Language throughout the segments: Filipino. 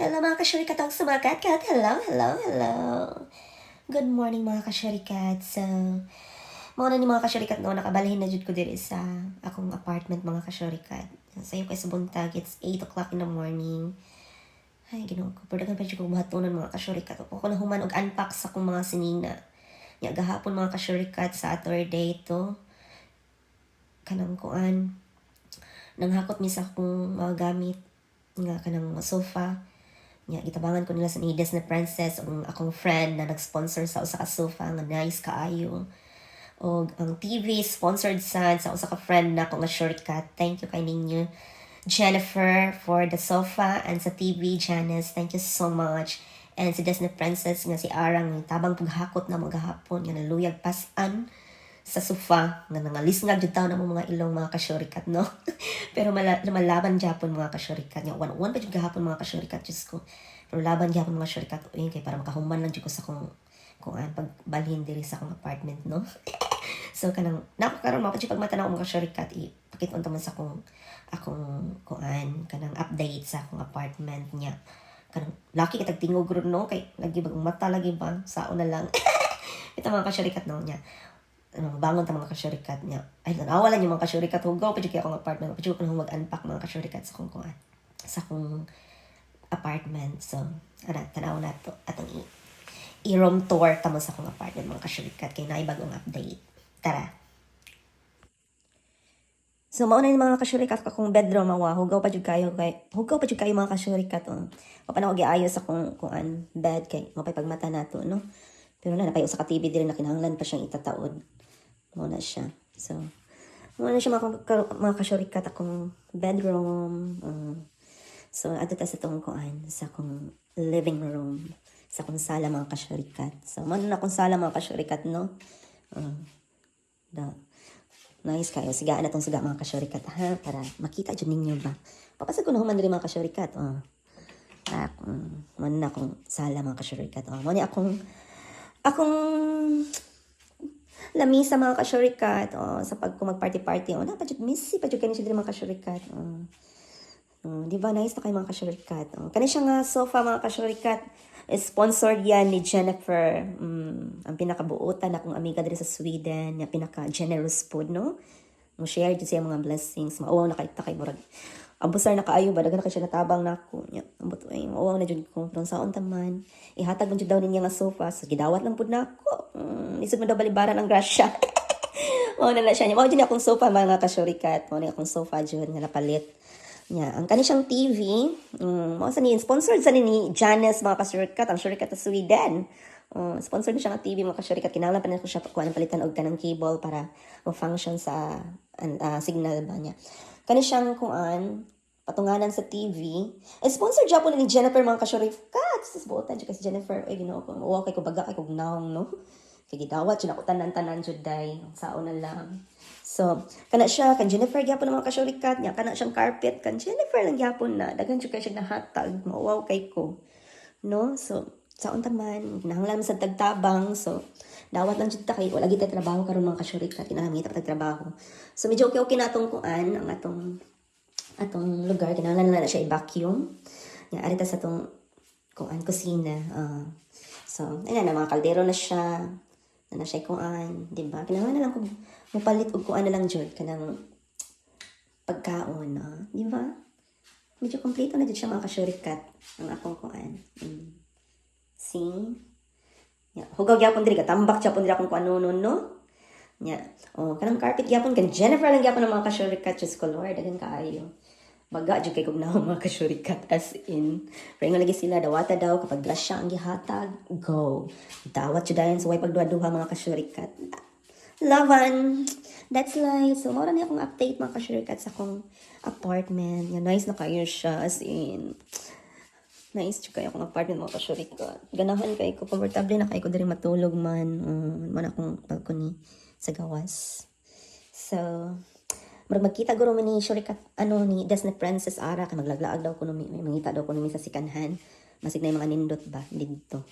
Hello mga kasyurikat ang sumakat kat. Hello, hello, hello. Good morning mga kasyurikat. So, mga ni mga kasyurikat no, nakabalhin na jud ko diri sa akong apartment mga kasyurikat. Sa iyo kay sa buntag, it's 8 o'clock in the morning. Ay, ginoo ko. Pero dagan pa jud ko buhatonon mga kasyurikat. Ako ko na human og unpack sa akong mga sinina. Nya gahapon mga kasyurikat sa Saturday to. Kanang kuan. Nanghakot mi sa akong mga gamit nga kanang sofa nya gitabangan ko nila sa ni Disney Princess ang akong friend na nag-sponsor sa usa ka sofa nga nice kaayo. Og ang TV sponsored sa sa usa ka friend na ko nga shortcut. Thank you kay ninyo Jennifer for the sofa and sa TV Janice thank you so much. And si Disney Princess nga si Arang tabang paghakot na magahapon nga naluyag pasan sa sofa nga nangalisngag jud taw na mo mga ilong mga kasyorikat no? Pero mala, malaban gyapon mga kasyorikat nya one one pa jud gahapon mga kasyorikat just ko. Pero laban gyapon mga kasyorikat uy kay para makahuman lang jud ko sa kung kung an pagbalhin diri sa akong apartment no? So kanang nako karon mapa jud pagmatanaw mga kasyorikat ipakit unta man sa akong akong kuan kanang update sa akong apartment nya kanang lucky kitag tingog ron no? Kay lagi bagong mata lagi ba? Sao na lang. Ito mga kasyorikat no ano, bangon ta mga kasyurikat niya. Ay, nanawalan yung mga kasyurikat. Hugaw pa kaya akong apartment. Pa dyan ko nang mag-unpack mga kasyurikat sa kong kuan. Sa kong apartment. So, ano, tanaw na to. Atong i- i-room tour tamo sa kong apartment mga kasyurikat. Kaya naibagong update. Tara. So, mauna yung mga kasyurikat kakong bedroom mawa. Hugaw pa dyan kayo. Kay, hugaw pa dyan kayo mga kasyurikat. Oh. Papanao giayos sa kong kuan bed kay mapay pagmata nato no. Pero na napayo sa ka-TV din na kinahanglan pa siyang itataod. Muna siya. So, muna siya mga, ka- mga kasyurikat akong bedroom. um, so, ato ta sa itong kuan, sa akong living room, sa akong sala mga kasyurikat. So, muna na akong sala mga kasyurikat, no? Um, da, nice kayo. Sigaan na itong siga mga kasyurikat, ha? Para makita dyan ninyo ba? Papasag ko na human rin mga kasyurikat, oh. Ah, um, muna na akong sala mga kasyurikat. Oh, muna akong akong lamisa mga kasyurikat oh, sa pag kung mag-party-party oh, na pa jud missy pa jud kani siya mga kasyurikat oh. Oh, di ba nice na kayo mga kasyurikat oh. kani siya nga sofa mga kasyurikat is sponsored yan ni Jennifer mm, ang pinakabuotan akong amiga diri sa Sweden nga pinaka generous food no mo share jud siya mga blessings mauwaw na kay takay murag abusar na kaayo ba daghan kay siya natabang nako nya ambot ay mauwaw na jud ko kung saon taman ihatag man jud daw niya nga sofa so gidawat lang pud nako mm, isod man daw balibaran ang grasya Mao na na siya. Mao din akong sofa mga kasyurikat. Mao na akong sofa jud nga napalit. Nya, ang kani siyang TV, um, mao sa ni sponsored sa ni ni Janice mga kasyurikat, ang syurikat sa Sweden. Uh, sponsored na siya nga TV mga kasyurikat. Kinahanglan pa na ko siya kuha ng palitan og kanang cable para mo-function sa ah, signal ba niya. Kani siyang kuan patunganan sa TV. Eh, sponsor job po ni Jennifer mga kasyurikat. Sus, buotan dyan kasi Jennifer. Ay, ginoo ko. Uwa kay ko baga kay ko naong, no? Kaya gidawat, yun ako tanan-tanan jud day. Sao na lang. So, kana siya, kan Jennifer gyapon ng mga kasyurikat niya, kana siyang carpet, kan Jennifer lang gyapon na, daghan siya kay siya nahatag, mauwaw kay ko. No? So, saon taman, nahanglan sa tagtabang, so, dawat lang jud ta kay wala gid trabaho karon mga kasyurikat, kinahanglan ta trabaho. So, medyo okay-okay na atong kuan, ang atong atong lugar, kinahanglan na na siya i-vacuum. Nga, arita sa atong kuan, kusina. ah. so, ayun na, mga kaldero na siya, na na siya kuan, di ba? Na lang kung mupalit og kuan na lang jud kanang pagkaon, ah. di ba? Medyo kompleto na jud siya mga kasyurikat ang akong kuan. Mm. See? Ya, hugaw gyapon diri katambak gyapon diri akong kuan no. Nya, oh, kanang carpet gyapon kan Jennifer lang gyapon ang mga kasyurikat just ko Lord, dagan kaayo. Baga jud kay kog na mga kasyurikat as in. Pero lagi sila dawata daw kapag grasya ang gihatag, go. Dawat jud dayon sa way pagduha-duha mga kasyurikat. Lavan. That's life. So, mara na akong update mga kasyurikat sa akong apartment. Nga, nice na kayo siya. As in, nice jud kayo akong apartment mga kasyurikat. Ganahan kayo ko. Komportable na kayo ko diri matulog man. Um, man akong balcony sa gawas. So, Murag magkita guro man ni Shurikat ano ni Disney Princess Ara kay maglaglaag daw kuno may mangita daw kuno sa sikanhan. Masig na mga nindot ba dito.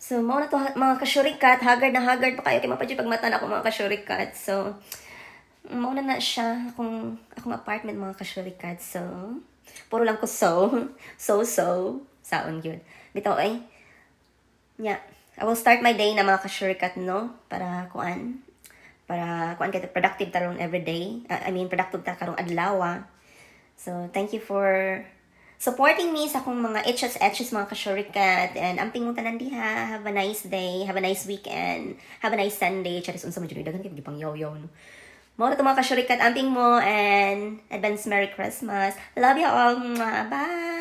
So, mao na to mga kasyurikat, haggard na haggard pa kayo kay mapadyo pag mata na ako mga kasyurikat. So, mao na na siya akong akong apartment mga kasyurikat. So, Puro lang ko so. So, so. Saon yun. Bitaw ay. Yeah. I will start my day na mga ka-shortcut, no? Para kuan. Para kuan kay productive taron every day. Uh, I mean, productive ta karong adlaw. So, thank you for supporting me sa akong mga etches etches mga ka-shortcut. And mo tanan diha. Have a nice day. Have a nice weekend. Have a nice Sunday. Charis unsa man jud dagan kay di pang yaw-yaw no. Mo na to mga ka-shortcut amping mo and advance Merry Christmas. Love you all. Bye.